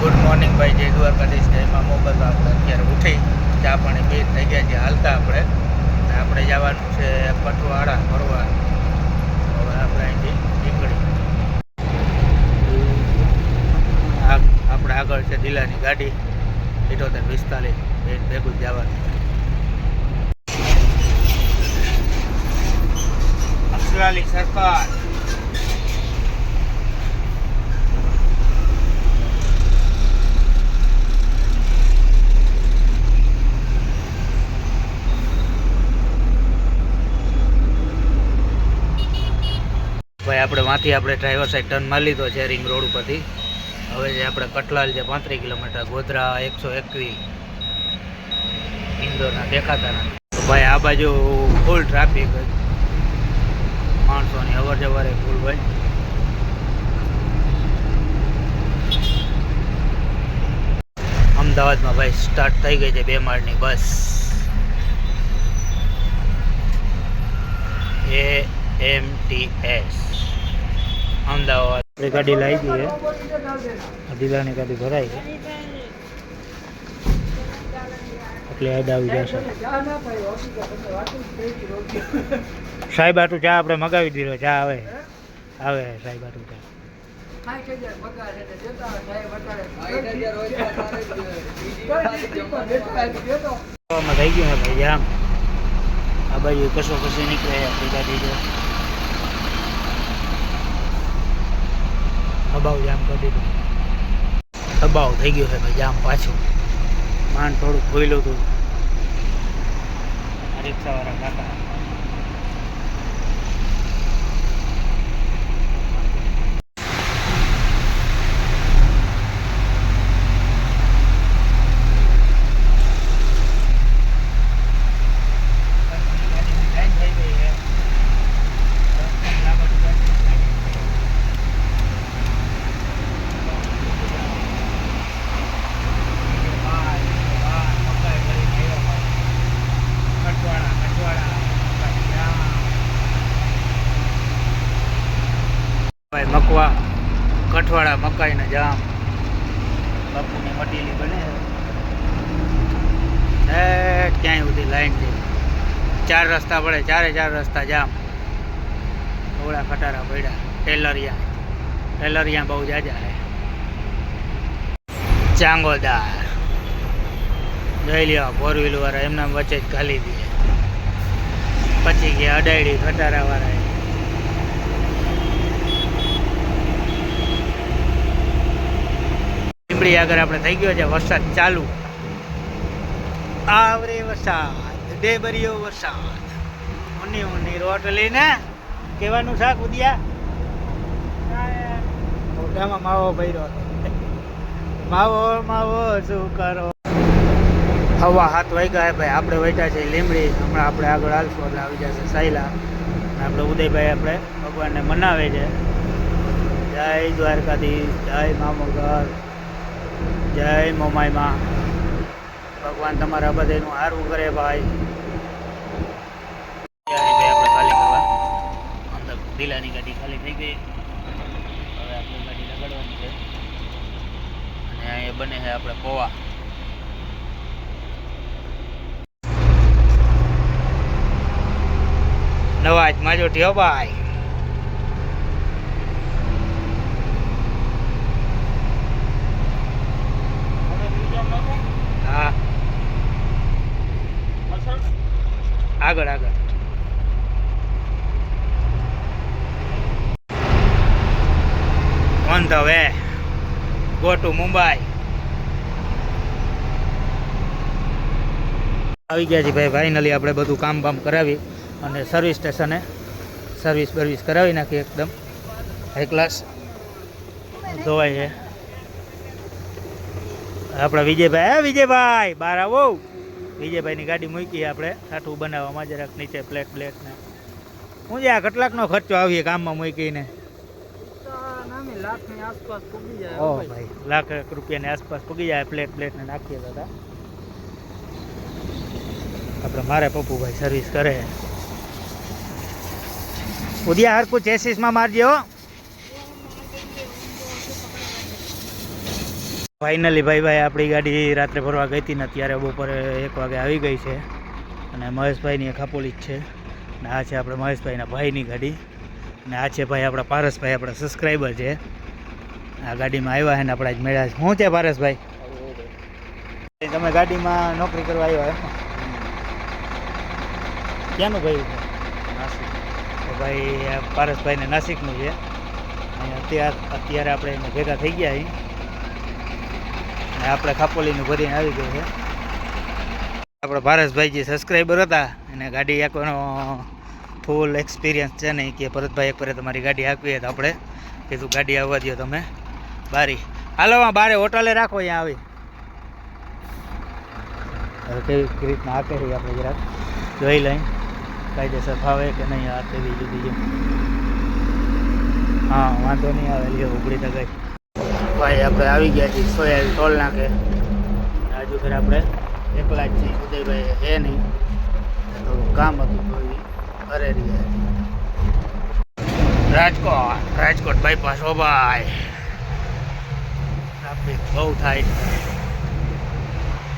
Good morning ભાઈ, જય દ્વારકાધીશ જયમાં મોકલ તો આપણે અત્યારે ઉઠી, ચા પાણી બે થઈ ગયા છે, હાલતા આપણે. આપણે જવાનું છે પટવાડા ફરવા હવે આપણે અહીંથી નીકળી આપણે આગળ છે દિલાની ગાડી ઇઠોતેર પિસ્તાલીસ, બે ભેગું જવાનું. અક્ષરાલી સરકાર. ભાઈ, આપણે વાંથી આપણે ડ્રાઈવર સાઈડ ટર્ન મારી લીધો છે રિંગ રોડ ઉપરથી. હવે જે આપણે કટલાલ છે, પાંત્રીસ કિલોમીટર, ગોધરા એકસો એકવીસ. ઇન્દોરના દેખાતા નથી ભાઈ, આ બાજુ ફૂલ ટ્રાફિક માણસોની અવર જવર એ ફૂલ ભાઈ અમદાવાદમાં ભાઈ સ્ટાર્ટ થઈ ગઈ છે બે માળની બસ. એ એમ એસ અમદાવાદ. આપણી ગાડી લાવી ગઈ છે ગાડી ભરાઈ એટલે યાદ આવી જશે. સાહેબ આટું ચા આપણે મગાવી દીધો. ચા આવે. આવે સાહેબ આટું ચા. થઈ ગયું ને ભાઈ, આમ. આ બાજુ કશો કશું નીકળે આપણી ગાડી અબાવ જામ કરી દીધું. અબાવ થઈ ગયો છે ભાઈ, જામ પાછું. માંડ થોડું ખોઈલું હતું આ રિક્ષાવાળા કાકા ભાઈ મકવા કઠવાડા મકાઈના જામ બાપુની મટીલી બને છે ક્યાંય સુધી લાઈન છે ચાર રસ્તા પડે, ચારે ચાર રસ્તા જામ. ઓળા ખટારા પડ્યા. ટેલરિયા. ટેલરિયા બહુ જાજા હે. ચાંગોદાર. જોઈ લ્યો ફોર વ્હીલ વાળા એમના વચ્ચે જ ખાલી દે. પછી ગયા અડાયડી ખટારા વાળા લીમડી આગળ આપણે થઈ ગયો છે, વરસાદ ચાલુ. આવરે વરસાદ. ડેબરીયો વરસાદ ઉની ઉની રોટ લઈને કહેવાનું શાક ઉદિયા. મોઢામાં માવો ભર્યો માવો માવો શું કરો? હવા હાથ વાગ્યા ભાઈ. આપણે વૈટા છે લીમડી હમણાં આપણે આગળ હાલશું એટલે આવી જશે સાયલા. આપણે ઉદયભાઈ આપણે ભગવાનને મનાવે છે. જય દ્વારકાધીશ, જય મામોગર જય મોમાઈમાં. ભગવાન તમારા બધાનું સારું કરે ભાઈ. ત્યારે ભાઈ આપણે ખાલી કરવા. અંદર ઢીલાની ગાડી ખાલી થઈ ગઈ. હવે આપણે ગાડી લગાડવાની છે. અને અહીંયા બને છે આપણે પૌવા. નવા જ માજોટી હો ભાઈ. હા. આગળ આગળ. On the way go to Mumbai આવી ગયા છે ભાઈ ફાઇનલી આપણે બધું કામ બામ કરાવી અને સર્વિસ સ્ટેશને સર્વિસ બર્વિસ કરાવી નાખી એકદમ. હાઈ ક્લાસ ધોવાય છે. આપણા વિજયભાઈ, હે વિજયભાઈ, બહાર આવો. વિજયભાઈની ગાડી મૂકી આપણે સાઠું બનાવવામાં જરાક નીચે પ્લેટ પ્લેટ ને. હું જે કેટલાકનો ખર્ચો આવીએ કામમાં મૂકીને. ઓ ભાઈ. લાખ રૂપિયા રૂપિયાની આસપાસ પૂગી જાય પ્લેટ પ્લેટ ને નાખીએ દાદા. આપણે મારે પપ્પુભાઈ સર્વિસ કરે. ઉદિયા હરકું ચેસીસમાં મારજો હો. ફાઇનલી ભાઈ ભાઈ આપણી ગાડી રાત્રે ફરવા ગઈ હતી ને અત્યારે બપોરે એક વાગે આવી ગઈ છે. અને મહેશભાઈની એક ખાપોલી જ છે. અને આ છે આપણે મહેશભાઈના ભાઈની ગાડી. અને આ છે ભાઈ આપણા પારસભાઈ, આપણા સબસ્ક્રાઈબર છે. આ ગાડીમાં આવ્યા છે ને આપણા જ મળ્યા છે. શું છે પારસભાઈ? તમે ગાડીમાં નોકરી કરવા આવ્યા એમ? ક્યાંનું ભાઈ? તો ભાઈ પારસભાઈને નાસિકનું છે. અને અત્યારે અત્યારે આપણે એને ભેગા થઈ ગયા અને આપણે ખાપોલીનું ભરીને આવી ગયું છે. આપણા ભારતભાઈ જે સબસ્ક્રાઈબર હતા, એને ગાડી એકનો ફૂલ એક્સપિરિયન્સ છે નહીં કે ભરતભાઈ એક ફરે તમારી ગાડી હોય તો આપણે કીધું ગાડી આવવા દો તમે. બારી. હાલો બારે હોટલે રાખો અહીંયા આવી. કેવી રીતના આ કરી આપણે જરાક. જોઈ લઈ કાયદેસર ફાવે કે નહીં, આ તેવી જુદી હા, વાંધો નહીં આવે, લ્યો ઉગડી તો ભાઈ, આપણે આવી ગયા છીએ સોયાલ ટોલ નાખે હજુ ફેર આપણે એકલા જ છીએ. ઉદયભાઈ હે નહીં. કામ હતું તો રહ્યા રાજકોટ રાજકોટ બાયપાસ ઓ ભાઈ. ટ્રાફિક બહુ થાય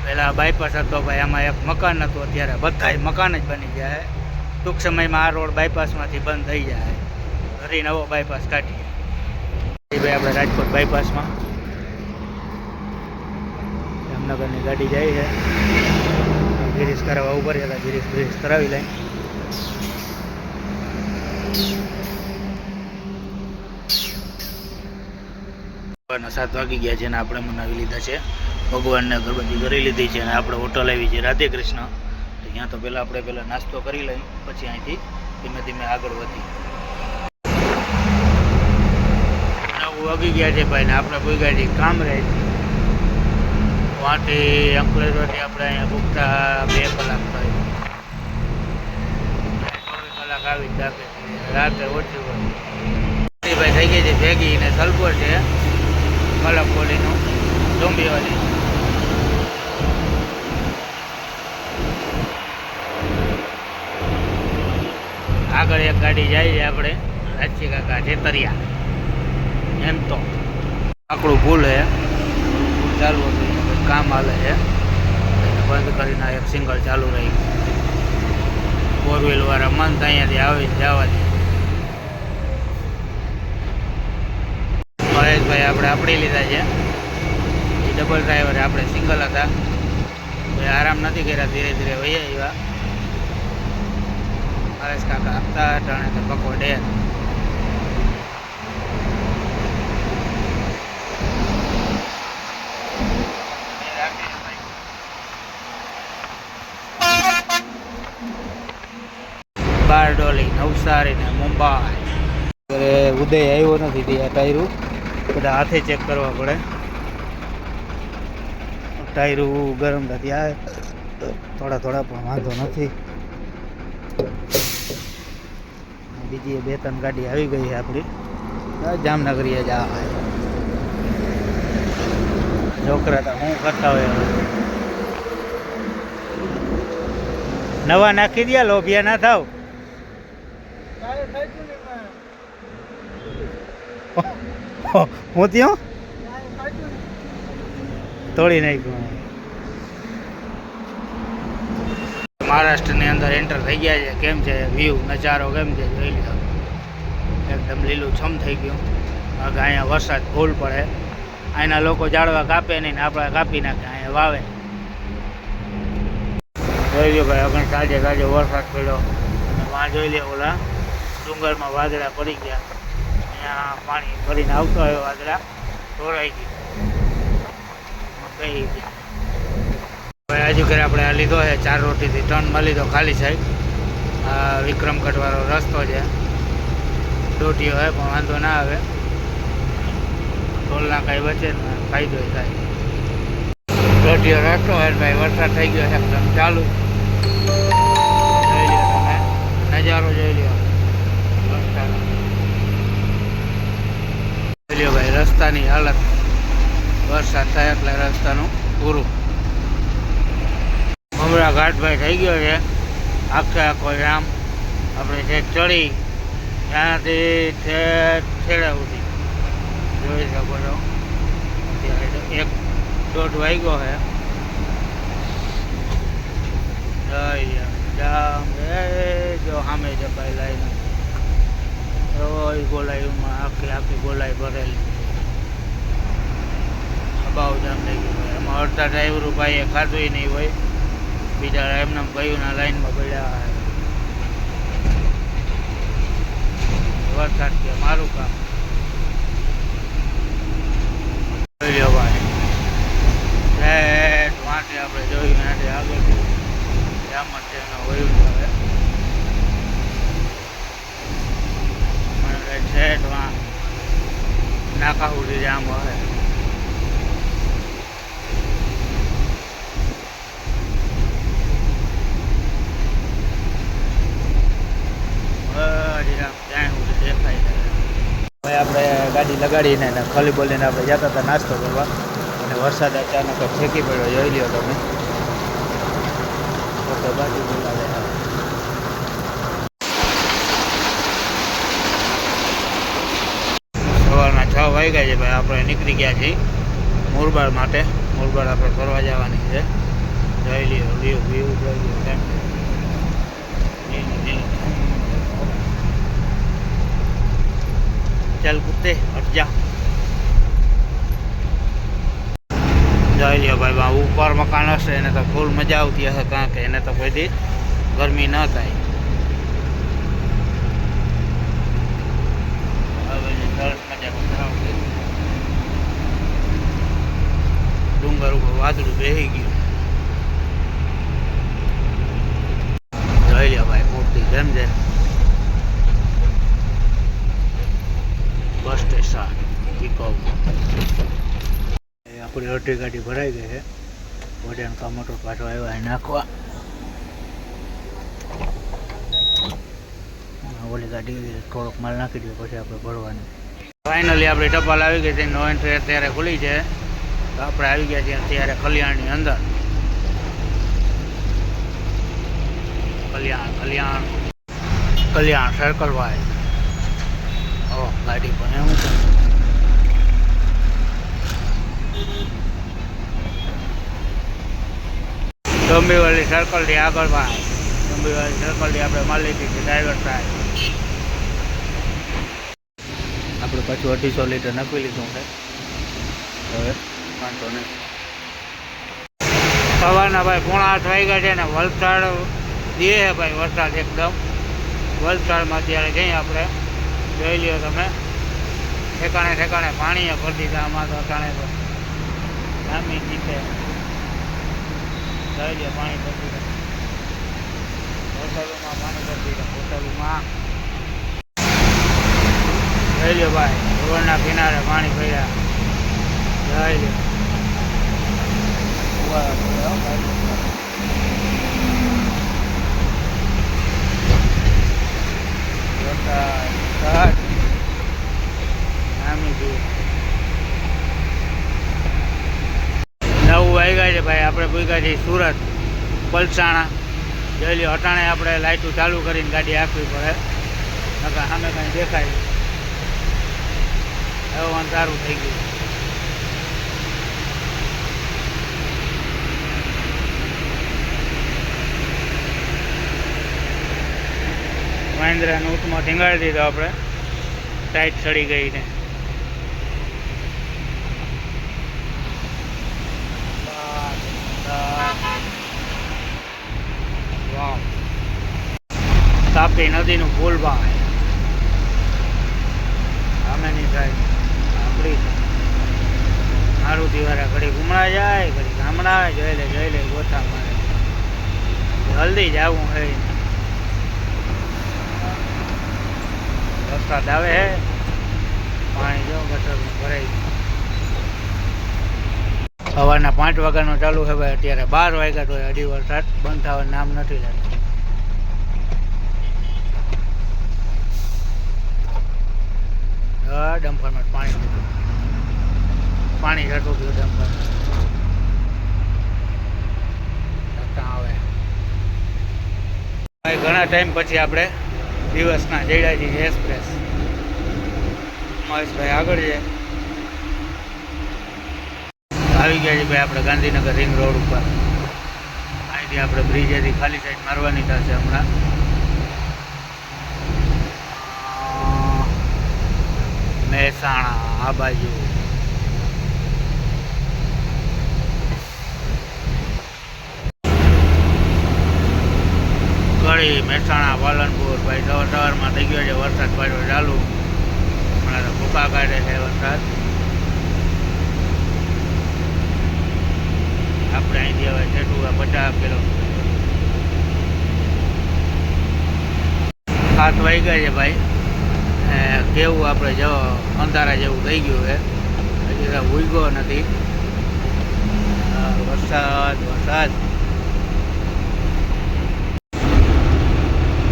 પહેલાં બાયપાસ હતો ભાઈ, આમાં એક મકાન હતું અત્યારે. બધાય મકાન જ બની જાય. ટૂંક સમયમાં આ રોડ બાયપાસમાંથી બંધ થઈ જાય. ફરી નવો બાયપાસ કાઢીએ. ભાઈ આપણે રાજકોટ બાયપાસમાં જામનગરની ગાડી જાય છે. ગિરીશ કરાવવા ઊભા રહ્યા હતા. ગિરીશ કરાવી લઈ સવારના સાત વાગી ગયા છે અને આપણે મનાવી લીધા છે. ભગવાનને અગરબત્તી કરી લીધી છે અને આપણે હોટલ આવી છે રાધે કૃષ્ણ. ત્યાં તો પહેલાં આપણે પહેલાં નાસ્તો કરી લઈ, પછી અહીંથી ધીમે ધીમે આગળ વધી. વાગી ગયા છે ભાઈ ને આપણે કોઈ ગાડી કામ રહે છે. વાંથી અંકલેશ્વરથી આપણે અહીંયા ભૂખતા બે કલાક થાય. ચોવીસ કલાક આવી જ રાખે રાતે ઓછી ભાઈ થઈ ગઈ છે ભેગી ને સલપોર છે મલક બોલીનું ડોંબીવાળી આગળ એક ગાડી જાય છે આપણે રાજી કાકા છેતરિયા એમ તો. આકડું ભૂલ છે ચાલુ કામ હાલે છે બંધ કરીને એક સિંગલ ચાલુ રહી. ફોર વ્હીલ વાળા મન અહીંયાથી આવી જવા દે. મહેશભાઈ આપણે આપણી લીધા છે. એ ડબલ ડ્રાઈવર આપણે સિંગલ હતા. આરામ નથી કર્યા, ધીરે ધીરે વૈયા એવા મહેશ કાકા આપતા ટાણે તો પકો ડેર. બારડોલી નવસારી ને મુંબઈ. ઉદય આવ્યો નથી તે આ ટાયરું. બધા હાથે ચેક કરવા પડે. ટાયરું ગરમ નથી. આવે થોડા થોડા પણ વાંધો નથી. બીજી બે ત્રણ ગાડી આવી ગઈ છે આપણી. જામનગરી જ આ છોકરા તો શું કરતા હોય નવા નાખી દે લોભિયા ના થાવ. હું ત્યાં? તોડી નાખ્યું. મહારાષ્ટ્રની અંદર એન્ટર થઈ ગયા છે. કેમ છે? વ્યૂ નજારો કેમ છે? જોઈ લો એકદમ લીલું છમ થઈ ગયું. આગળ અહીંયા વરસાદ ફૂલ પડે. અહીંના લોકો ઝાડવા કાપે નહીં ને આપણે કાપી નાખે, અહીંયા વાવે. જોઈ લો ભાઈ આગળ તાજે તાજે વરસાદ પડ્યો. વાં જોઈ લે ઓલા. ડુંગરમાં વાદળા પડી ગયા. અહીંયા પાણી ભરીને આવતો હોય વાદળા. ઢોરાઈ ગયું. કઈ ભાઈ હજુ ઘરે આપણે આ લીધો છે, ચાર રોટીથી મળી લીધો ખાલી સાહેબ આ વિક્રમગઢવાળો રસ્તો છે. રોટીઓ હોય પણ વાંધો ના આવે. ટોલના કાંઈ બચે ને ફાયદો થાય. રોટીઓ રસ્તો હોય ભાઈ, વરસાદ થઈ ગયો છે, એકદમ ચાલુ. નજારો જોઈ લ્યો રસ્તાનો જોઈ લ્યો ભાઈ રસ્તાની હાલત વરસાદ થાય એટલે રસ્તાનું પૂરું. મમરા ઘાટભાઈ થઈ ગયો છે. આખે આખો જામ આપણે જે ચડી ત્યાંથી છેડે સુધી. જોઈ શકો છો. અત્યારે એક દોઢ ગયો જય જામ જો સામે છે ભાઈ લાઈન. આખી આખી ગોલાઈ ભરેલી. અબાવ જામ થઈ ગયું. એમાં અડધા ડ્રાઈવરો ભાઈએ ખાતું નહીં હોય. બીજા એમના ના લાઈનમાં પડ્યા વરસાદ કે મારું કામ. જોઈ ભાઈ. વાંચે આપણે જોયું નાટે આગળ જ છે, એનો વયું હવે. મને ઠેઠ નાકા સુધી જામ હવે હજી આમ ત્યાં સુધી દેખાય છે ભાઈ આપણે ગાડી લગાડીને ને ખલી બોલીને આપણે જતા હતા નાસ્તો કરવા. અને વરસાદ અચાનક જ છેકી પડ્યો, જોઈ લ્યો તમે. તો બાજુ સવારના છ વાગ્યા છે ભાઈ, આપણે નીકળી ગયા છીએ મુરબાડ માટે. મુરબાડ આપણે ફરવા જવાની છે. જોઈ લ્યો વ્યૂ વ્યૂ જોઈ લ્યો. કેમ છે લીલું લીલું. ચાલ કુત્તે હટ જા જોઈ લ્યો ભાઈ બા ઉપર મકાન હશે એને તો ફૂલ મજા આવતી હશે કારણ કે એને તો કોઈ દી ગરમી ન થાય. હવે જે સરસ મજા પથરાવ ડુંગર ઉપર વાદળું બેસી ગયું જોઈ લ્યો ભાઈ મૂર્તિ જેમ છે બસ સ્ટેશન પિકઅપ આપણી અડધી ગાડી ભરાઈ ગઈ છે. વડિયાનો કા મોટર પાછો આવ્યો નાખવા. ઓલી ગાડી થોડોક માલ નાખી દઈએ પછી આપણે ભરવાની. ફાઇનલી આપણે ટપાલ આવી ગઈ છે નો એન્ટ્રી અત્યારે ખુલી છે. તો આપણે આવી ગયા છીએ અત્યારે કલ્યાણની અંદર. કલ્યાણ કલ્યાણ કલ્યાણ સર્કલ વાય. ઓ, ગાડી પણ એવું છે ડોંબીવાળી સર્કલથી આગળમાં ડોંબીવલી સર્કલથી આપણે માલિકી છે ડ્રાઈવર સાહેબ આપણે પાછું અઢીસો લીટર નાખી લીધું છે. હવે વાંધો નહીં. સવારના ભાઈ પોણા આઠ વાગ્યા છે ને વલસાડ દે છે ભાઈ વરસાદ એકદમ. વલસાડમાં અત્યારે જઈએ આપણે. જોઈ લ્યો તમે. ઠેકાણે ઠેકાણે પાણીએ ભરી દીધા, આમાં તો અટાણે તો. જામી જીતે. જોઈ લ્યો પાણી ભરી દીધા હોટલોમાં પાણી ભરી દીધા હોટલોમાં જોઈ લ્યો ભાઈ રોડના કિનારે પાણી ભર્યા જોઈ લ્યો ઊભા રહો, હો ભાઈ. વરસાદ, વરસાદ. આમી જુઓ. નવ વાગ્યા છે ભાઈ, આપણે પૂગ્યા છીએ સુરત, પલસાણા. જોઈ અટાણે આપણે લાઇટો ચાલુ કરીને ગાડી આપવી પડે. નકા સામે કાંઈ દેખાય એવું અંધારું થઈ ગયું. મહેન્દ્રાનો ઉટમાં ઢીંગાડી દીધો આપણે. ટાઈટ ચડી ગઈ ને વાવ તાપી નદીનું પુલ ભાઈ સામેની સાઈડ આપણી મારું દિવારા ઘડી ગુમડા જાય ઘડી ગામડા જોઈ લે જોઈ લે ગોથા મારે જલ્દી જવું હે વરસાદ આવે હે પાણી જો ગટર ભરાઈ. સવારના પાંચ વાગ્યાનો ચાલુ છે અત્યારે બાર વાગ્યા તો અઢી વરસાદ બંધ થવાનું નામ નથી લેતો. ડમ્પરમાં પાણી. પાણી જતું ગયું ડમ્પર આવે. ઘણા ટાઈમ પછી આપણે દિવસના જયડાજી એક્સપ્રેસ. મહેશભાઈ આગળ છે. આવી ગયા છે ભાઈ, આપણે ગાંધીનગર રિંગ રોડ ઉપર. અહીંથી આપણે બ્રિજેથી ખાલી સાઈડ મારવાની થશે હમણાં. મહેસાણા, આ બાજુ. કડી મહેસાણા પાલનપુર ભાઈ, સવાર સવારમાં થઈ ગયો છે વરસાદ પાછો ચાલુ. હમણાં તો ભૂકા કાઢે છે વરસાદ. આપણે અહીંથી હવે છેટું પચાસ કિલોમીટર સાત વાગી ગયા છે ભાઈ. કેવું આપણે જો અંધારા જેવું થઈ ગયું છે. હજી તો ઉગ્યો નથી. વરસાદ વરસાદ.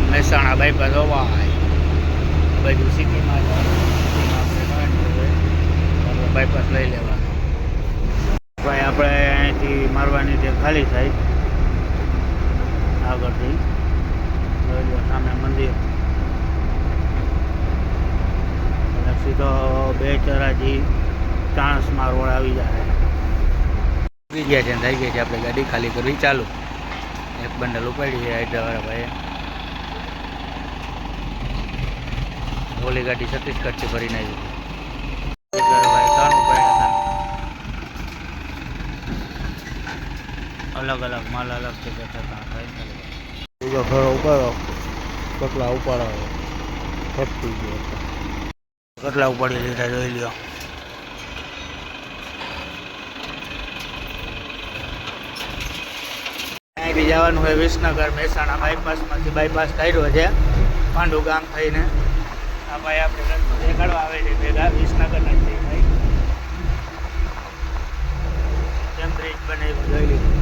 મહેસાણા બાયપાસ હોવાય બધું સિટીમાં બાયપાસ લઈ લેવાનું. ભાઈ, આપણે અહીંથી મારવાની જે ખાલી થાય આગળથી સામે મંદિર. અને સીધો બે ચરાજી ચાણસમાં રોડ આવી જાય. આવી ગયા છે થઈ ગઈ છે, આપણે ગાડી ખાલી કરવી. ચાલુ, એક બંડલ ઉપાડી છે હાઈડ્રાવાળા ભાઈએ. ઓલી ગાડી છત્તીસગઢથી ભરી આવી. અલગ અલગ માલ અલગ છે કે થતા ભાઈ ઘરો ઉપાડો કટલા ઉપાડો. ફટકી ગયો કટલા ઉપાડી લીધા જોઈ લ્યો. અહીંથી જવાનું હોય વિસનગર મહેસાણા બાયપાસમાંથી બાયપાસ કર્યો છે. પાંડુ ગામ થઈને. આ ભાઈ આપણે રસ્તો દેખાડવા આવે છે ભેગા વિસનગર નથી ભાઈ. કેમ બ્રિજ બનાવ્યું જોઈ લીધું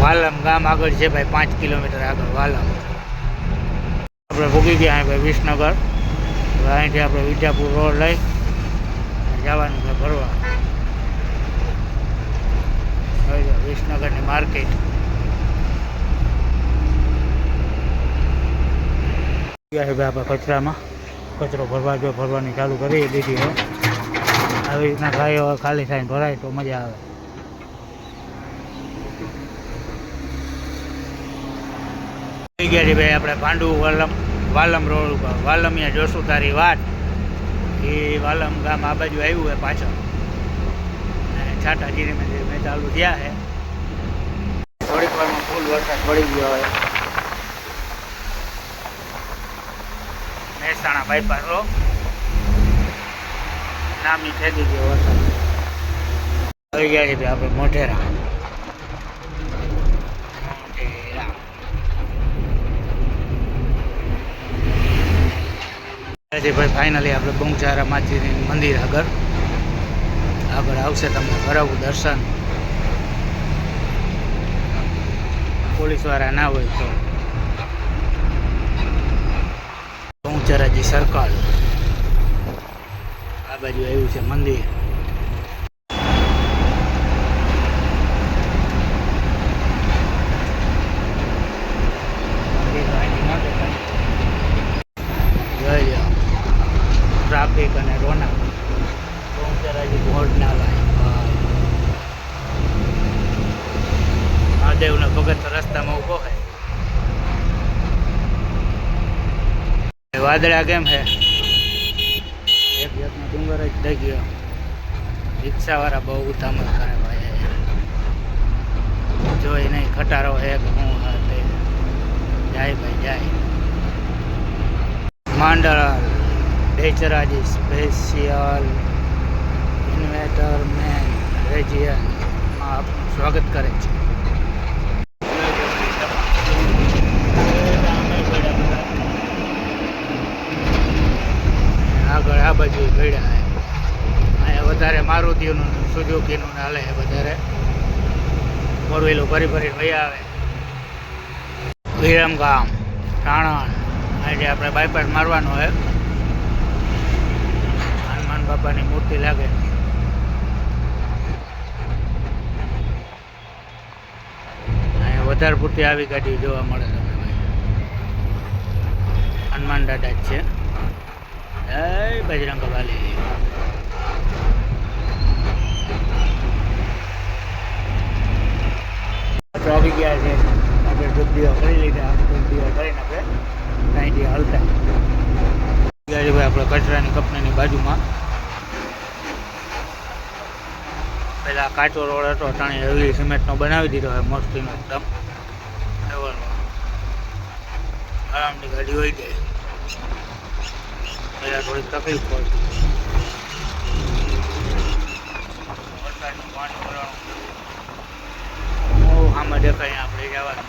વાલમ ગામ આગળ છે ભાઈ, પાંચ કિલોમીટર આગળ વાલમ. આપણે ભૂગી ગયા અહીં ભાઈ વિસનગર. અહીંથી આપણે વિજાપુર રોડ લઈ જવાનું છે ભરવા. વિસનગરની માર્કેટ. ગયા છે આપણે કચરામાં. કચરો ભરવા જો ભરવાની ચાલુ કરી દીધી હવે આવી રીતના ગાયો ખાલી થઈને ભરાય તો મજા આવે. ગયા છે ભાઈ આપણે પાંડુ વાલમ વાલમ રોડ ઉપર. વાલમિયા જોશું તારી વાત એ વાલમ ગામ આ બાજુ આવ્યું હોય પાછળ. અને છાટા ધીમે ધીમે ચાલુ થયા છે. થોડીક વારમાં ફૂલ વરસાદ પડી ગયો હોય. મહેસાણા બાયપાસ રો નામની ખેતી ગયો વરસાદ. આવી ગયા છે આપણે મોઢેરા. આજે ભાઈ ફાઇનલી આપણે બહુચારા માતાજીની મંદિર આગળ આગળ આવશે તમને કરાવું દર્શન. પોલીસવાળા ના હોય તો. બહુચરાજી સર્કલ આ બાજુ આવ્યું છે મંદિર અહીંથી ન દેખાય. જોઈ લો ટ્રાફિક અને રોનક બહુચરાજી બોર્ડ ના લાય મહાદેવનો ભગત રસ્તામાં ઊભો છે વાદળા કેમ છે એક જાતનો ડુંગર જ થઈ ગયો. રિક્ષાવાળા બહુ ઉતામળ કરે ભાઈ જોઈ નહીં, ખટારો હે કે હું તે. જાય ભાઈ, જાય. Mandal Becharaji special inverter man રેજિયનમાં આપનું સ્વાગત કરે છે આગળ આ બાજુ ગળ્યા અહીંયા વધારે મારુતિઓનું, સુઝુકીનું હાલે વધારે. ફોર વ્હીલો ભરી ભરી વહી આવે. વિરમગામ, રાણણ. આજે આપણે બાયપાસ મારવાનું હોય હનુમાન બાપાની મૂર્તિ લાગે. વધારે પૂરતી આવી ગાડી જોવા મળે તમને ભાઈ. હનુમાન દાદા જ છે. જય બજરંગ વાલી ચોકી ગયા છે. આપણે વૃદ્ધિઓ કરી લીધા. વૃદ્ધિઓ કરીને આપણે ત્યાંથી હલતા. ભાઈ આપણે કચરાની કંપનીની બાજુમાં. પેલા કાચો રોડ હતો, ત્યાંની હેવી સિમેન્ટનો બનાવી દીધો હોય મસ્તીનો એકદમ. આરામની ગાડી હોય જાય થોડીક તકલીફ પડશે વરસાદનું પાણી ભરાણું બહુ આમાં દેખાય આપણે જવાનું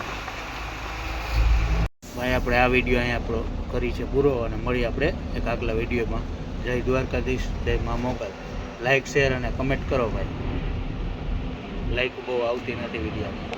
ભાઈ, આપણે આ વીડિયો અહીંયા આપણો કરી છે પૂરો અને મળી આપણે એક આગલા વિડીયોમાં જય દ્વારકાધીશ, જય મા મોગલ. લાઈક શેર અને કમેન્ટ કરો ભાઈ. લાઈક બહુ આવતી નથી વિડીયોમાં